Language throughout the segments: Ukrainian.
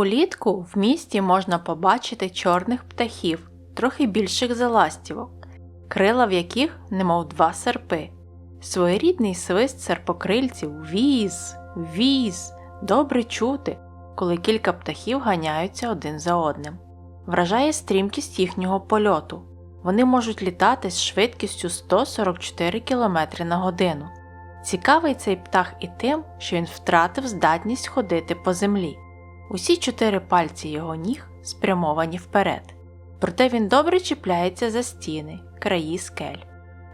Улітку в місті можна побачити чорних птахів, трохи більших за ластівок, крила в яких немов два серпи. Своєрідний свист серпокрильців віз, віз, добре чути, коли кілька птахів ганяються один за одним. Вражає стрімкість їхнього польоту. Вони можуть літати з швидкістю 144 км на годину. Цікавий цей птах і тим, що він втратив здатність ходити по землі. Усі чотири пальці його ніг спрямовані вперед. Проте він добре чіпляється за стіни, краї скель.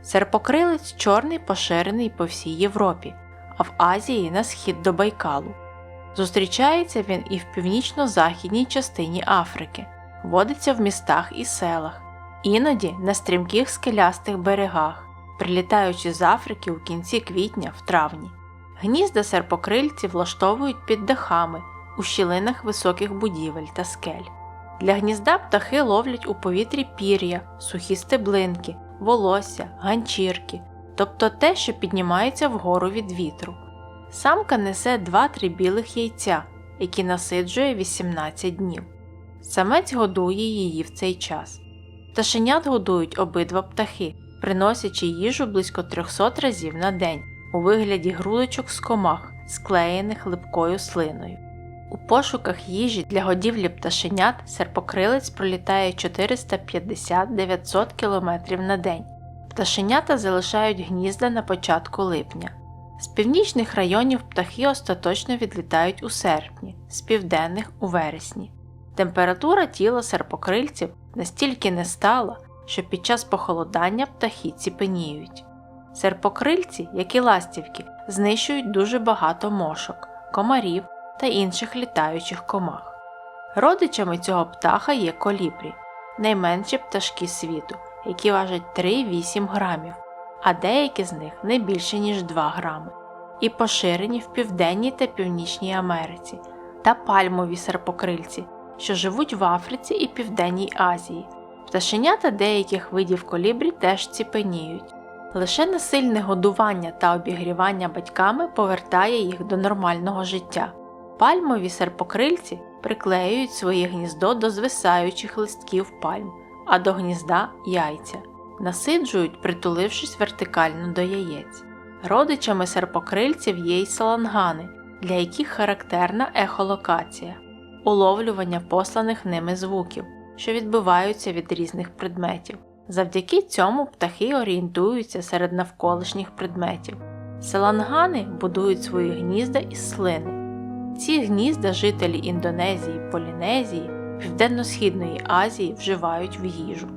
Серпокрилець чорний поширений по всій Європі, а в Азії на схід до Байкалу. Зустрічається він і в північно-західній частині Африки, водиться в містах і селах, іноді на стрімких скелястих берегах, прилітаючи з Африки у кінці квітня в травні. Гнізда серпокрильці влаштовують під дахами у щілинах високих будівель та скель. Для гнізда птахи ловлять у повітрі пір'я, сухі стеблинки, волосся, ганчірки, тобто те, що піднімається вгору від вітру. Самка несе 2-3 білих яйця, які насиджує 18 днів. Самець годує її в цей час. Пташенят годують обидва птахи, приносячи їжу близько 300 разів на день у вигляді грудочок з комах, склеєних липкою слиною. У пошуках їжі для годівлі пташенят серпокрилець пролітає 450-900 км на день. Пташенята залишають гнізда на початку липня. З північних районів птахи остаточно відлітають у серпні, з південних у вересні. Температура тіла серпокрильців настільки нестала, що під час похолодання птахи ціпеніють. Серпокрильці, як і ластівки, знищують дуже багато мошок, комарів та інших літаючих комах. Родичами цього птаха є колібрі, найменші пташки світу, які важать 3-8 грамів, а деякі з них не більше ніж 2 грами, і поширені в Південній та Північній Америці, та пальмові серпокрильці, що живуть в Африці і Південній Азії. Пташенята деяких видів колібрі теж ціпеніють. Лише насильне годування та обігрівання батьками повертає їх до нормального життя. Пальмові серпокрильці приклеюють своє гніздо до звисаючих листків пальм, а до гнізда яйця, насиджують, притулившись вертикально до яєць. Родичами серпокрильців є й салангани, для яких характерна ехолокація уловлювання посланих ними звуків, що відбиваються від різних предметів. Завдяки цьому птахи орієнтуються серед навколишніх предметів. Селангани будують свої гнізда із слини. Ці гнізда жителі Індонезії, Полінезії, Південно-Східної Азії вживають в їжу.